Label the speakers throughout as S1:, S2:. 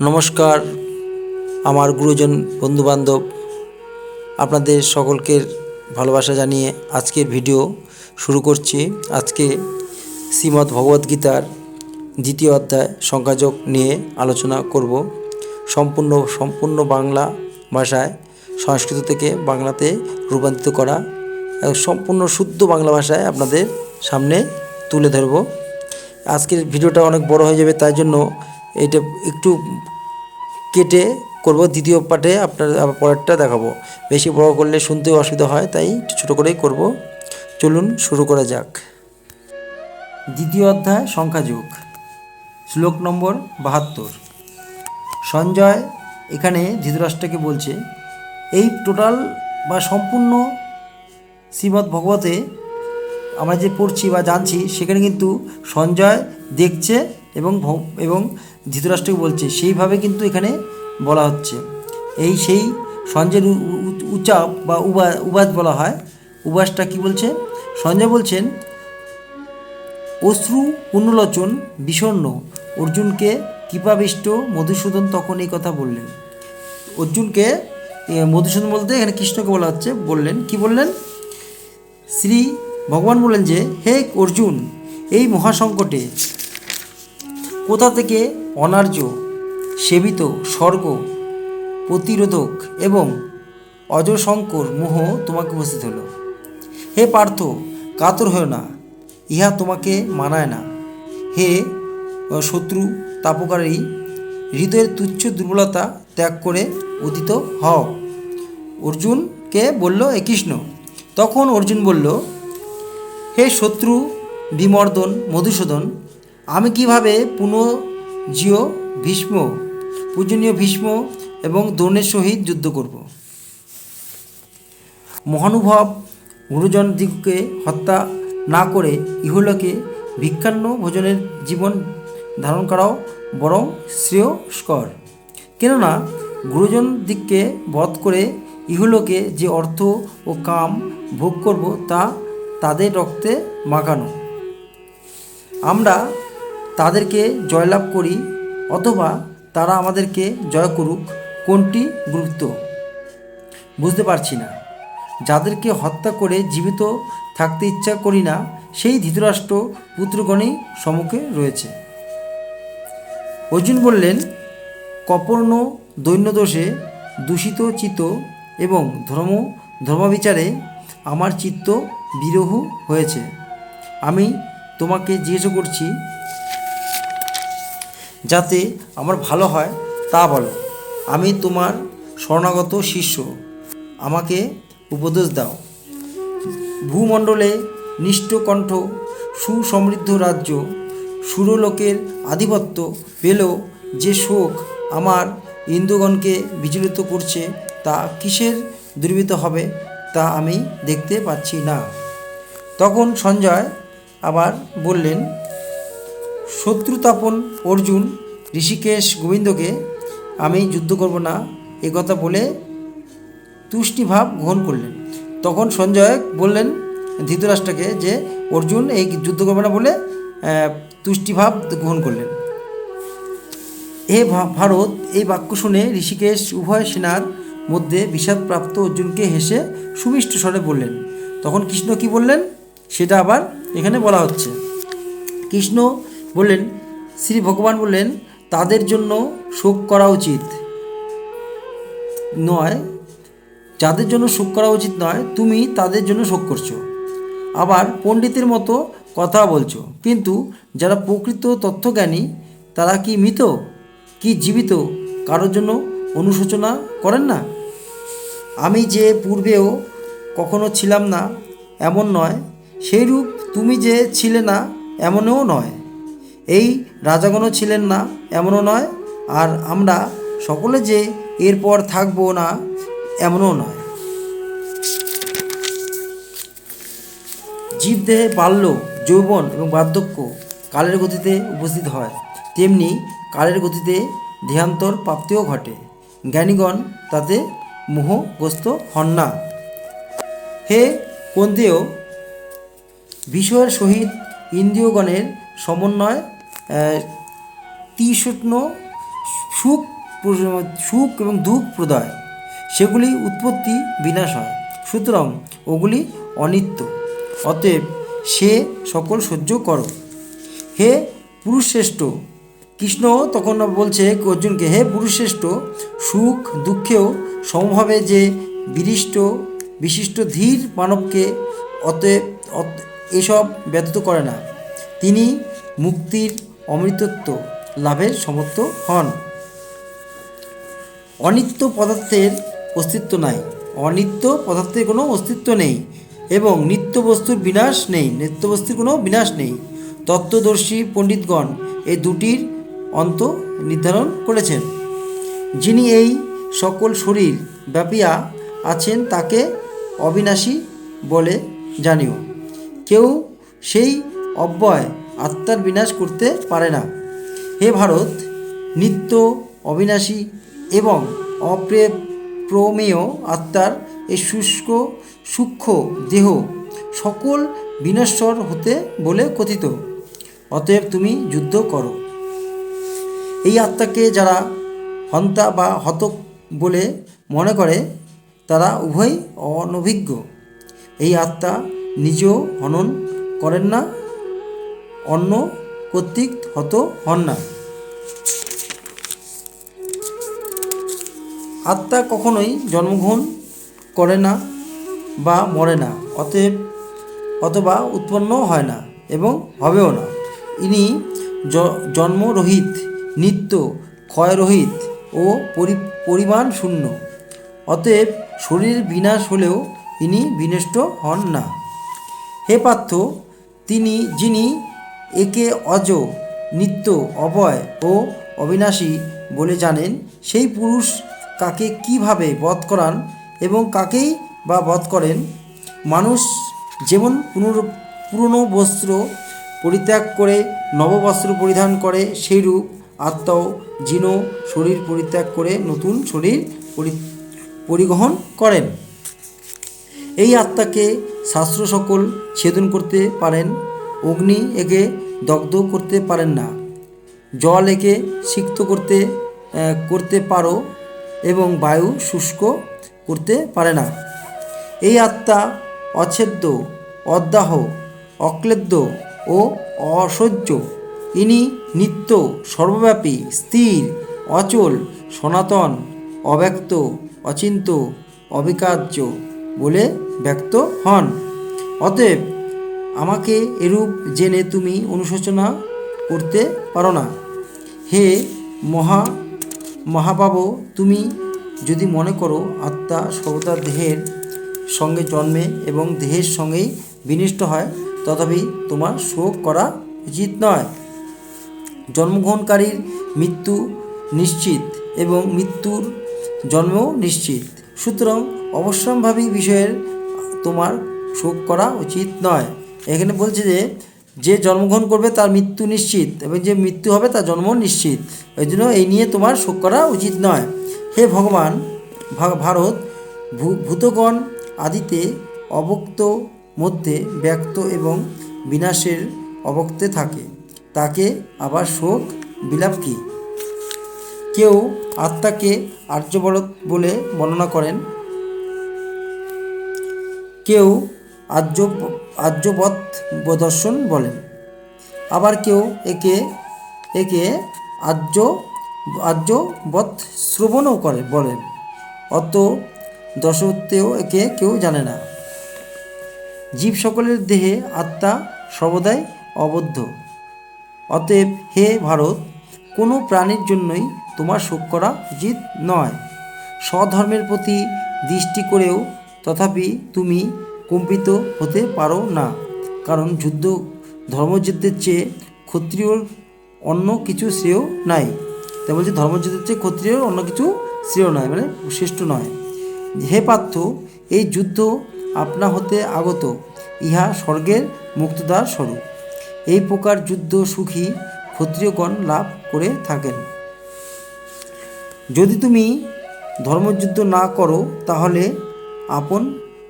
S1: নমস্কার, আমার গুরুজন বন্ধুবান্ধব। আপনাদের সকলকে ভালোবাসা জানিয়ে আজকের ভিডিও শুরু করছি। আজকে শ্রীমদ্ ভগবদ্গীতার দ্বিতীয় অধ্যায় সংখ্যাযোগ নিয়ে আলোচনা করব। সম্পূর্ণ সম্পূর্ণ বাংলা ভাষায়, সংস্কৃত থেকে বাংলাতে রূপান্তরিত করা সম্পূর্ণ শুদ্ধ বাংলা ভাষায় আপনাদের সামনে তুলে ধরব। আজকের ভিডিওটা অনেক বড় হয়ে যাবে, তাই জন্য এটা একটু কেটে করব। দ্বিতীয় পার্টে আপনার পরেরটা দেখাবো। বেশি বড় করলে শুনতেও অসুবিধা হয়, তাই ছোটো করেই করব। চলুন শুরু করা যাক। দ্বিতীয় অধ্যায় সংখ্যাযোগ শ্লোক নম্বর বাহাত্তর। সঞ্জয় এখানে ধৃতরাষ্ট্রকে বলছে, এই টোটাল বা সম্পূর্ণ শ্রীমদ্ ভগবতে আমরা যে পড়ছি বা জানছি, সেখানে কিন্তু সঞ্জয় দেখছে এবং এবং ধৃতরাষ্ট্রকে বলছে। সেইভাবে কিন্তু এখানে বলা হচ্ছে। এই সেই সঞ্জয়ের উচাপ বা উবা, উবাস বলা হয়। উবাসটা কি বলছে? সঞ্জয় বলছেন, অশ্রু পুণ্যলোচন বিষণ্ণ। অর্জুনকে কৃপাবিষ্ট মধুসূদন তখন এই কথা বললেন। অর্জুনকে মধুসূদন বলতে এখানে কৃষ্ণকে বলা হচ্ছে, বললেন। কি বললেন? শ্রী ভগবান বললেন যে, হে অর্জুন, এই মহাসংকটে কোথা থেকে অনার্য, সেবিত, স্বর্গ, প্রতিরোধক এবং অজশঙ্কর মোহ তোমাকে উপস্থিত হলো? হে পার্থ, কাতর হয়েও না, ইহা তোমাকে মানায় না। হে শত্রু, তাপকারী, হৃদয়ের তুচ্ছ দুর্বলতা ত্যাগ করে উদিত হও। অর্জুনকে বলল এ কৃষ্ণ তখন অর্জুন বলল, হে শত্রু, বিমর্দন, মধুসূদন, আমি কীভাবে পুনঃজিও ভীষ্ম, পূজনীয় ভীষ্ম এবং দ্রোণের সহিত যুদ্ধ করব? মহানুভব গুরুজন দিগকে হত্যা না করে ইহলোকে ভিক্ষান্ন ভোজনের জীবন ধারণ করাও বরং শ্রেয়স্কর। কেননা, গুরুজন দিককে বধ করে ইহলোকে যে অর্থ ও কাম ভোগ করব তা তাদের রক্তে মাখানো। আমরা তাদেরকে জয়লাভ করি, অথবা তারা আমাদেরকে জয় করুক, কোনটি গুরুত্ব বুঝতে পারছি না। যাদেরকে হত্যা করে জীবিত থাকতে ইচ্ছা করি না, সেই ধৃতরাষ্ট্র পুত্রগণেই সম্মুখে রয়েছে। অর্জুন বললেন, কপর্ণ দৈন্যদোষে দূষিত চিত এবং ধর্ম, ধর্মবিচারে আমার চিত্ত বিরহ হয়েছে। আমি তোমাকে জিজ্ঞেস করছি, যাতে আমার ভালো হয়, তা বলো। আমি তোমার শরণাগত শিষ্য। আমাকে উপদেশ দাও। ভূমণ্ডলে নিষ্ঠকণ্ঠ সুসমৃদ্ধ রাজ্য, সুরলোকের আধিপত্য পেলেও যে শোক আমার ইন্দুগণকে বিচলিত করছে, তা কিসের দুর্বৃত হবে? তা আমি দেখতে পাচ্ছি না। তখন সঞ্জয় আবার বললেন, শত্রুতাপন অর্জুন, ঋষিকেশ গোবিন্দকে আমি যুদ্ধ করব না। এ কথা বলে তুষ্টিভাব গ্রহণ করলেন। তখন সঞ্জয় বললেন ধৃতরাষ্ট্রকে যে, অর্জুন এই যুদ্ধ করবে না বলে তুষ্টিভাব গ্রহণ করলেন। হে ভারত এই বাক্য শুনে ঋষিকেশ উভয় সেনার মধ্যে বিষাদপ্রাপ্ত অর্জুনকে হেসে সুমিষ্ট স্বরে বললেন, তখন কৃষ্ণ কি বললেন? সেটা আবার এখানে বলা হচ্ছে। কৃষ্ণ বললেন, শ্রী ভগবান বললেন, তাদের জন্য শোক করা উচিত। নয়, যাদের জন্য শোক করা উচিত নয়, তুমি তাদের জন্য শোক করছ। আবার পণ্ডিতের মতো কথা বলছো। কিন্তু যারা প্রকৃত তথ্যজ্ঞানী তারা কি মৃত? কি জীবিত? কারোর জন্য অনুশোচনা করেন না? আমি যে পূর্বেও কখনো ছিলাম না, এমন নয়। সেইরূপ তুমি যে ছিলে না, এমনও নয়। এই রাজাগণও ছিলেন না, এমনও নয়। আর আমরা সকলে যে এরপর থাকব না, এমনও নয়। জীবদেহে বাল্য, যৌবন এবং বার্ধক্য কালের গতিতে উপস্থিত হয়। তেমনি কালের গতিতে দেহান্তর প্রাপ্তিও ঘটে। জ্ঞানীগণ তাতে মোহগ্রস্ত হন না। হে কোন্দেও বিষয়ের সহিত ইন্দ্রিয়গণের সমন্বয় তীক্ষ্ণ সুখ সুখ এবং দুঃখ প্রদায়। সেগুলি উৎপত্তি বিনাশ হয়। সুতরাং ওগুলি অনিত্য। অতএব সে সকল সহ্য করো। হে পুরুষশ্রেষ্ঠ, কৃষ্ণ তখন বলছে অর্জুনকে, হে পুরুষশ্রেষ্ঠ, সুখ দুঃখেও সমভাবে যে বিরিষ্ট, বিশিষ্ট ধীর মানবকে অতএব অত- এসব ব্যতীত করে না। তিনি মুক্তির অমৃতত্ব লাভের সমর্থ হন। অনিত্য পদার্থের অস্তিত্ব নাই। অনিত্য পদার্থের কোনো অস্তিত্ব নেই এবং নিত্য বস্তুর বিনাশ নেই। নিত্য বস্তুর কোনো বিনাশ নেই। তত্ত্বদর্শী পণ্ডিতগণ এই দুটির অন্ত নির্ধারণ করেছেন। যিনি এই সকল শরীর ব্যাপিয়া আছেন তাকে অবিনাশী বলে জানিও। কেউ সেই অব্যয় আত্মার বিনাশ করতে পারে না। হে ভারত, নিত্য অবিনাশী এবং অপ্রে প্রমেয় আত্মার এই শুষ্ক, সূক্ষ্ম দেহ সকল বিনশ্বর হতে বলে কথিত। অতএব তুমি যুদ্ধ করো। এই আত্মাকে যারা হন্তা বা হতক বলে মনে করে, তারা উভয় অনভিজ্ঞ। এই আত্মা নিজেও হনন করেন না, অন্য কর্তৃক হত হন না। আত্মা কখনোই জন্মগ্রহণ করে না বা মরে না, অতএব অথবা উৎপন্ন হয় না এবং হবেও না। ইনি জন্মরহিত, নিত্য ক্ষয়রহিত ও পরি- পরিমাণ শূন্য। অতএব শরীর বিনাশ হলেও ইনি বিনষ্ট হন না। হে পার্থ, তিনি, যিনি একে অজ, নিত্য অভয় ও অবিনাশী বলে জানেন, সেই পুরুষ কাকে কীভাবে বধ করান এবং কাকেই বা বধ করেন? মানুষ যেমন পুনর, পুরনো বস্ত্র পরিত্যাগ করে, নববস্ত্র পরিধান করে, সেইরূপ আত্মাও জীর্ণ শরীর পরিত্যাগ করে নতুন শরীর পরি, পরিগ্রহণ করেন। এই আত্মাকে শাস্ত্র সকল ছেদন করতে পারেন, অগ্নি একে দগ্ধ করতে পারেন না। জল একে সিক্ত করতে করতে পারো এবং বায়ু শুষ্ক করতে পারে না। এই আত্মা অচ্ছেদ্য, অদ্যাহ, অক্লেদ্য ও অসহ্য। ইনি নিত্য, সর্বব্যাপী, স্থির, অচল, সনাতন, অব্যক্ত, অচিন্ত, অবিকার্য বলে ব্যক্ত হন। অতএব আমাকে এরূপ জেনে তুমি অনুশোচনা করতে পারো না। হে মহা মহাবাব তুমি যদি মনে করো আত্মা সর্বদা দেহের সঙ্গে জন্মে এবং দেহের সঙ্গেই বিনিষ্ট হয়, তথাপি তোমার শোক করা উচিত নয়। জন্মগ্রহণকারীর মৃত্যু নিশ্চিত এবং মৃত্যুর জন্মও নিশ্চিত। সুতরাং অবশ্যম্ভাবী বিষয়ের তোমার শোক করা উচিত নয়। এখানে বলছে যে যে জন্মগ্রহণ করবে তার মৃত্যু নিশ্চিত এবং যে মৃত্যু হবে তার জন্ম নিশ্চিত। ওই জন্য এই নিয়ে তোমার শোক করা উচিত নয়। হে ভগবান ভারত ভূতগণ আদিতে অবক্ত মধ্যে ব্যক্ত এবং বিনাশের অবক্তে থাকে। তাকে আবার শোক, বিলাপ কি? কেউ আত্মাকে আর্যবরত বলে বর্ণনা করেন। কেউ আর্য আর্যবৎ দর্শন বলেন। আবার কেউ একে একে আর্য, আর্যবৎ শ্রবণও করে, বলেন। অত দশত্বেও একে কেউ জানে না। জীব সকলের দেহে আত্মা সর্বদাই অবদ্ধ। অতএব হে ভারত, কোনো প্রাণীর জন্যই তোমার শোক করা উচিত নয়। স্বধর্মের প্রতি দৃষ্টি করেও তথাপি তুমি কম্পিত হতে পারো না। কারণ যুদ্ধ, ধর্মযুদ্ধের চেয়ে ক্ষত্রিয়র অন্য কিছু শ্রেয় নাই। তাই বলছে ধর্মযুদ্ধের চেয়ে ক্ষত্রিয়র অন্য কিছু শ্রেয় নয় মানে শ্রেষ্ঠ নয়। হে পার্থ, এই যুদ্ধ আপনা হতে আগত, ইহা স্বর্গের মুক্তদার স্বরূপ। এই প্রকার যুদ্ধ সুখী ক্ষত্রিয়গণ লাভ করে থাকেন। যদি তুমি ধর্মযুদ্ধ না করো, তাহলে আপন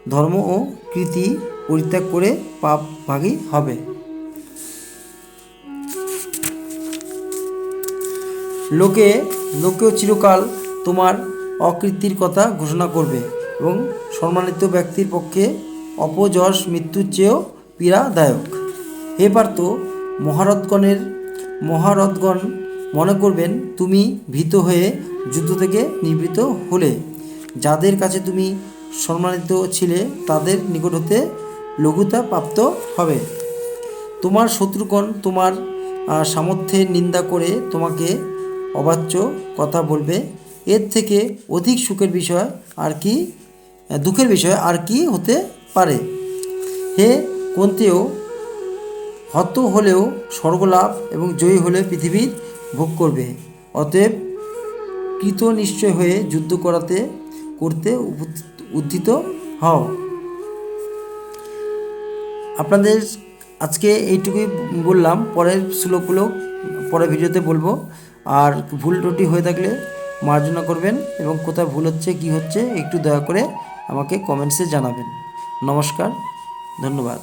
S1: ধর্ম ও কৃতি পরিত্যাগ করে পাপ ভাগী হবে। লোকে, লোকেও চিরকাল তোমার অকৃতির কথা ঘোষণা করবে এবং সম্মানিত ব্যক্তির পক্ষে অপযশ মৃত্যুর চেয়েও পীড়াদায়ক। হে পার্থ মহারথগণের, মহারথগণ মনে করবেন তুমি ভীত হয়ে যুদ্ধ থেকে নিবৃত হলে। যাদের কাছে তুমি সম্মানিত ছিলে তাদের নিকট হতে লঘুতা প্রাপ্ত হবে। তোমার শত্রুগণ তোমার সামর্থ্যের নিন্দা করে তোমাকে অবাচ্য কথা বলবে। এর থেকে অধিক সুখের বিষয় আর কি, দুঃখের বিষয় আর কি হতে পারে। হে কোনতেও হত হলেও স্বর্গলাভ এবং জয়ী হলে পৃথিবীর ভোগ করবে। অতএব কৃত নিশ্চয় হয়ে যুদ্ধ করাতে, করতে উদ্ধৃত হও। আপনাদের আজকে এইটুকুই বললাম। পরের শ্লোকগুলো পরের ভিডিওতে বলব। আর ভুল ত্রুটি হয়ে থাকলে মার্জনা করবেন এবং কোথায় ভুল হচ্ছে, কি হচ্ছে, একটু দয়া করে আমাকে কমেন্টসে জানাবেন। নমস্কার, ধন্যবাদ।